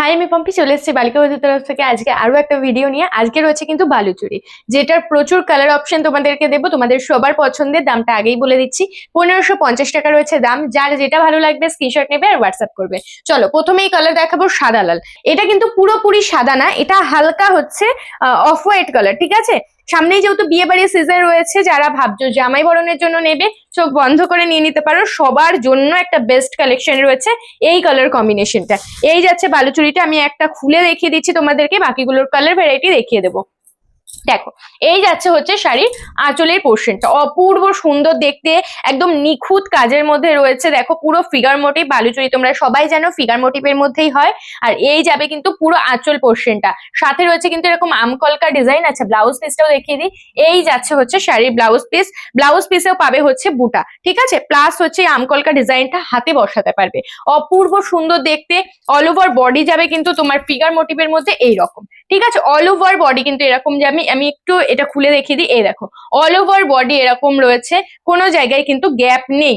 High আমি পম্পি, চলে এসেছি বালিকা বধুর তরফ থেকে। আজকে আরও একটা ভিডিও নিয়ে। আজকে রয়েছে কিন্তু বালুচুরি, যেটার প্রচুর কালার অপশন তোমাদেরকে দেবো। তোমাদের সবার পছন্দের দামটা আগেই বলে দিচ্ছি। পনেরোশো পঞ্চাশ টাকা রয়েছে দাম। যার যেটা ভালো লাগবে স্ক্রিনশট নেবে আর হোয়াটসঅ্যাপ করবে। চলো, প্রথমেই কালার দেখাবো সাদা লাল। এটা কিন্তু পুরোপুরি সাদা না, এটা হালকা হচ্ছে অফ হোয়াইট কালার ঠিক আছে? সামনেই যেহেতু বিয়ে বাড়ির সিজন রয়েছে, যারা ভাবছ জামাই বরণের জন্য নেবে, চোখ বন্ধ করে নিয়ে নিতে পারো। সবার জন্য একটা বেস্ট কালেকশন রয়েছে এই কালার কম্বিনেশনটা এই যাচ্ছে বালুচুরিটা, আমি একটা খুলে দেখিয়ে দিচ্ছি তোমাদেরকে, বাকিগুলোর কালার ভ্যারাইটি দেখিয়ে দেবো। দেখো, এই যাচ্ছে হচ্ছে শাড়ির আঁচলের পোর্শনটা অপূর্ব সুন্দর দেখতে, একদম নিখুঁত কাজের মধ্যে রয়েছে। দেখো, পুরো ফিগার মোটিভ বালুচুরি, তোমরা সবাই জানো ফিগার মোটিভের মধ্যেই হয়। আর এই যাবে কিন্তু পুরো আঁচল পোর্শনটা সাথে রয়েছে কিন্তু এরকম আমকলকা ডিজাইন আছে ব্লাউজ পিসটাও দেখিয়ে দিই। এই যাচ্ছে হচ্ছে শাড়ির ব্লাউজ পিস ব্লাউজ পিসেও পাবে হচ্ছে বুটা, ঠিক আছে? প্লাস হচ্ছে আমকলকা ডিজাইনটা হাতে বসাতে পারবে। অপূর্ব সুন্দর দেখতে অল ওভার বডি যাবে কিন্তু তোমার ফিগার মোটিভের মধ্যে এই রকম ঠিক আছে? অল ওভার বডি কিন্তু এরকম যে আমি আমি একটু এটা খুলে দেখিয়ে দিই। এই দেখো অল ওভার বডি এরকম রয়েছে, কোনো জায়গায় কিন্তু গ্যাপ নেই।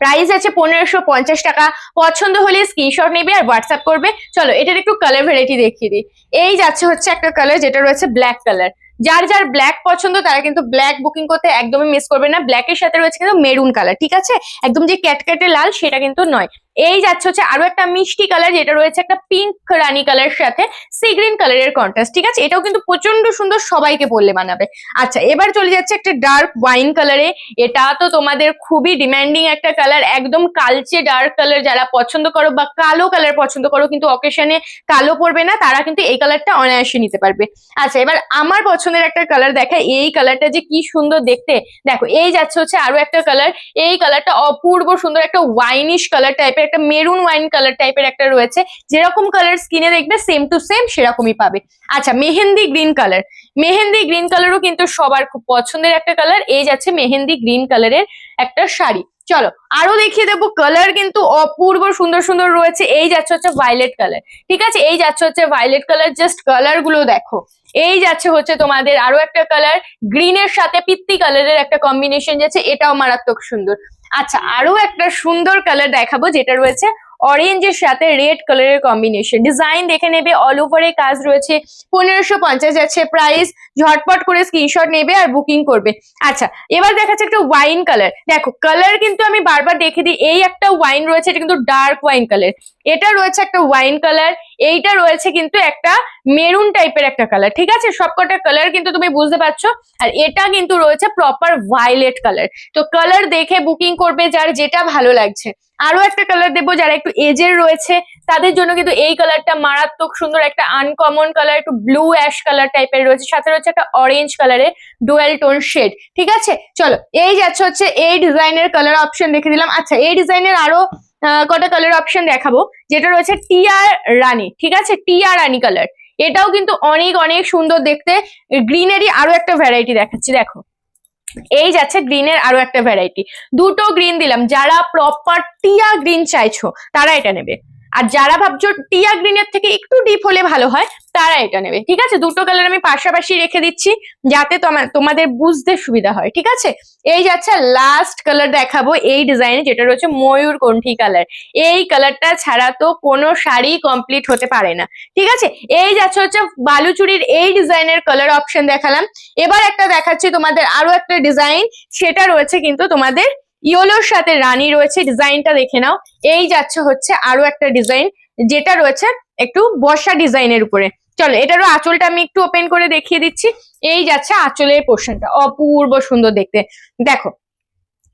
প্রাইস আছে পনেরোশো পঞ্চাশ টাকা। পছন্দ হলে স্ক্রিনশট নেবে আর হোয়াটসঅ্যাপ করবে। চলো, এটার একটু কালার ভ্যারাইটি দেখিয়ে দিই। এই যাচ্ছে হচ্ছে একটা কালার যেটা রয়েছে ব্ল্যাক কালার যার যার ব্ল্যাক পছন্দ, তারা কিন্তু ব্ল্যাক বুকিং করতে একদমই মিস করবে না। ব্ল্যাকের সাথে রয়েছে কিন্তু মেরুন কালার ঠিক আছে? একদম যে ক্যাটক্যাটে লাল, সেটা কিন্তু নয়। এই যাচ্ছে হচ্ছে আরও একটা মিষ্টি কালার যেটা রয়েছে একটা পিঙ্ক রানী কালার সাথে সি গ্রিন কালারের কন্ট্রাস্ট ঠিক আছে? এটাও কিন্তু প্রচণ্ড সুন্দর সবাইকে পরলে মানাবে। আচ্ছা এবার চলে যাচ্ছে একটা ডার্ক ওয়াইন কালারে এটা তো তোমাদের খুবই ডিমান্ডিং একটা কালার একদম কালচে ডার্ক কালার যারা পছন্দ করো বা কালো কালার পছন্দ করো, কিন্তু অকেশনে কালো পরবে না, তারা কিন্তু এই কালারটা অনায়াসে নিতে পারবে। আচ্ছা এবার আমার পছন্দের একটা কালার দেখা এই কালারটা যে কি সুন্দর দেখতে। দেখো, এই যাচ্ছে হচ্ছে আরও একটা কালার এই কালারটা অপূর্ব সুন্দর একটা ওয়াইনিশ কালার টাইপের একটা মেরুন ওয়াইন কালার টাইপের একটা রয়েছে। যেরকম কালার স্কিনে দেখবে সেম টু সেম সেরকমই পাবে। আচ্ছা mehndi green colour mehndi green কালারও কিন্তু সবার খুব পছন্দের একটা কালার এই যাচ্ছে মেহেন্দি গ্রিন কালারের একটা শাড়ি। চলো, আরও দেখিয়ে দেবো কালার কিন্তু অপূর্ব সুন্দর সুন্দর রয়েছে। এই যাচ্ছে হচ্ছে ভায়োলেট কালার ঠিক আছে? এই যাচ্ছে হচ্ছে ভায়োলেট কালার জাস্ট কালারগুলো দেখো। এই যাচ্ছে হচ্ছে তোমাদের আরও একটা কালার গ্রিনের সাথে পিত্তি কালারের একটা কম্বিনেশন যাচ্ছে। এটাও মারাত্মক সুন্দর। আচ্ছা আরও একটা সুন্দর কালার দেখাবো যেটা রয়েছে অরেঞ্জের সাথে রেড কালারের কম্বিনেশন ডিজাইন দেখে নেবে অল ওভারে কাজ রয়েছে, পনেরোশো পঞ্চাশ যাচ্ছে প্রাইস ঝটপট করে স্ক্রিনশট নেবে আর বুকিং করবে। আচ্ছা এবার দেখাচ্ছে একটা ওয়াইন কালার দেখো কালার কিন্তু আমি বারবার দেখে দিই, এই একটা ওয়াইন রয়েছে, এটা কিন্তু ডার্ক ওয়াইন কালার এটা রয়েছে একটা ওয়াইন কালার এইটা রয়েছে কিন্তু একটা মেরুন টাইপের একটা কালার ঠিক আছে? সবকটা কালার কিন্তু তুমি বুঝতে পারছ। আর এটা কিন্তু রয়েছে প্রপার ভায়োলেট কালার তো কালার দেখে বুকিং করবে যার যেটা ভালো লাগছে। আরও একটা কালার দেবো, যারা একটু এজের রয়েছে, তাদের জন্য কিন্তু এই কালারটা মারাত্মক সুন্দর একটা আনকমন কালার একটু ব্লু অ্যাশ কালার টাইপের রয়েছে। সাথে রয়েছে একটা অরেঞ্জ কালারের ডুয়েল টোন শেড ঠিক আছে? চলো, এই যাচ্ছে হচ্ছে এই ডিজাইনের কালার অপশন দেখে দিলাম। আচ্ছা এই ডিজাইনের আরও কটা কালার অপশন দেখাবো? যেটা রয়েছে টিয়ার রানি ঠিক আছে? টিয়ার রানী কালার এটাও কিন্তু অনেক অনেক সুন্দর দেখতে। গ্রিনেরই আরও একটা ভ্যারাইটি দেখাচ্ছি, দেখো। এই যাচ্ছে গ্রিনের আরও একটা ভ্যারাইটি দুটো গ্রিন দিলাম, যারা প্রপার টিয়া গ্রিন চাইছো, তারা এটা নেবে। আর যারা ভাবছ টিয়া গ্রিনের থেকে একটু ডিপ হলে ভালো হয়, তারা এটা নেবে, ঠিক আছে? দুটো কালার আমি পাশাপাশি রেখে দিচ্ছি, যাতে তোমা- তোমাদের বুঝতে সুবিধা হয়, ঠিক আছে? এই যাচ্ছে লাস্ট কালার দেখাবো এই ডিজাইনে যেটা রয়েছে ময়ূর কণ্ঠী কালার এই কালারটা ছাড়া তো কোনো শাড়ি কমপ্লিট হতে পারে না, ঠিক আছে? এই যাচ্ছে হচ্ছে বালুচুরির এই ডিজাইনের কালার অপশন দেখালাম। এবার একটা দেখাচ্ছি তোমাদের আরও একটা ডিজাইন সেটা রয়েছে কিন্তু তোমাদের ইয়োলোর সাথে রানী রয়েছে, ডিজাইনটা দেখে নাও। এই যাচ্ছে হচ্ছে আরও একটা ডিজাইন, যেটা রয়েছে একটু বর্ষা ডিজাইনের উপরে। চলো, এটারও আঁচলটা আমি একটু ওপেন করে দেখিয়ে দিচ্ছি। এই যাচ্ছে আঁচলের পোর্শনটা অপূর্ব সুন্দর দেখতে। দেখো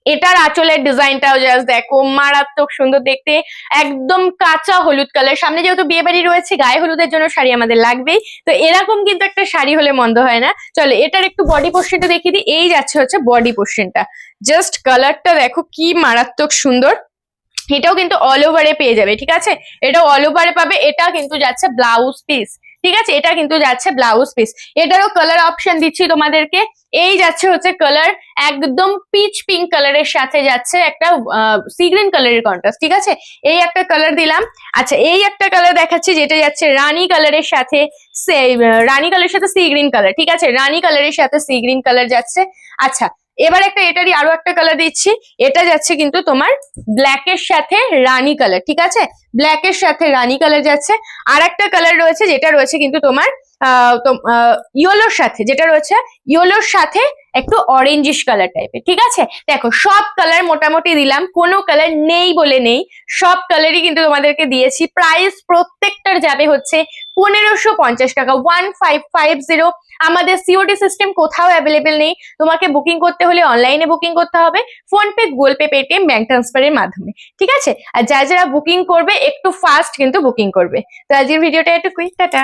এটার আঁচলের ডিজাইনটাও জাস্ট দেখো, মারাত্মক সুন্দর দেখতে, একদম কাঁচা হলুদ কালার সামনে যেহেতু বিয়ে বাড়ি রয়েছে, গায়ে হলুদের জন্য শাড়ি আমাদের লাগবেই। তো এরকম কিন্তু একটা শাড়ি হলে মন্দ হয় না। চলো, এটার একটু বডি পোর্শনটা দেখিয়ে দিই। এই যাচ্ছে হচ্ছে বডি পোর্শনটা জাস্ট কালারটা দেখো, কি মারাত্মক সুন্দর। এটাও কিন্তু অল ওভারে পেয়ে যাবে, ঠিক আছে? এটা অল ওভারে পাবে এটা কিন্তু যাচ্ছে ব্লাউজ পিস ঠিক আছে? এটা কিন্তু যাচ্ছে ব্লাউজ পিস এটারও কালার অপশন দিচ্ছি তোমাদেরকে। এই যাচ্ছে হচ্ছে কালার একদম পিচ পিঙ্ক কালারের সাথে যাচ্ছে একটা সি গ্রিন কালারের কন্ট্রাস্ট ঠিক আছে? এই একটা কালার দিলাম। আচ্ছা এই একটা কালার দেখাচ্ছি যেটা যাচ্ছে রানী কালারের সাথে রানী কালারের সাথে সি গ্রিন কালার ঠিক আছে? রানী কালারের সাথে সি গ্রিন কালার যাচ্ছে। আচ্ছা এবার একটা এটারই আরও একটা কালার দিচ্ছি। এটা যাচ্ছে কিন্তু তোমার ব্ল্যাক এর সাথে রানি কালার ঠিক আছে? ব্ল্যাক এর সাথে রানি কালার যাচ্ছে। আর একটা কালার রয়েছে যেটা রয়েছে কিন্তু তোমার ইয়েলোর সাথে, যেটা রয়েছে, ইয়েলোর সাথে একটু অরেঞ্জিশ কালার টাইপের ঠিক আছে? দেখো, সব কালার মোটামুটি দিলাম, কোনো কালার নেই বলে নেই, সব কালারই কিন্তু তোমাদেরকে দিয়েছি। প্রাইস প্রত্যেকটার যাবে হচ্ছে পনেরোশো পঞ্চাশ টাকা ওয়ান ফাইভ ফাইভ জিরো আমাদের সিওডি সিস্টেম কোথাও অ্যাভেলেবেল নেই। তোমাকে বুকিং করতে হলে অনলাইনে বুকিং করতে হবে PhonePe Google Pay Paytm bank ট্রান্সফারের মাধ্যমে, ঠিক আছে? আর যারা যারা বুকিং করবে, একটু ফাস্ট কিন্তু বুকিং করবে। তো আজকের ভিডিওটা একটু কুইক টাটা।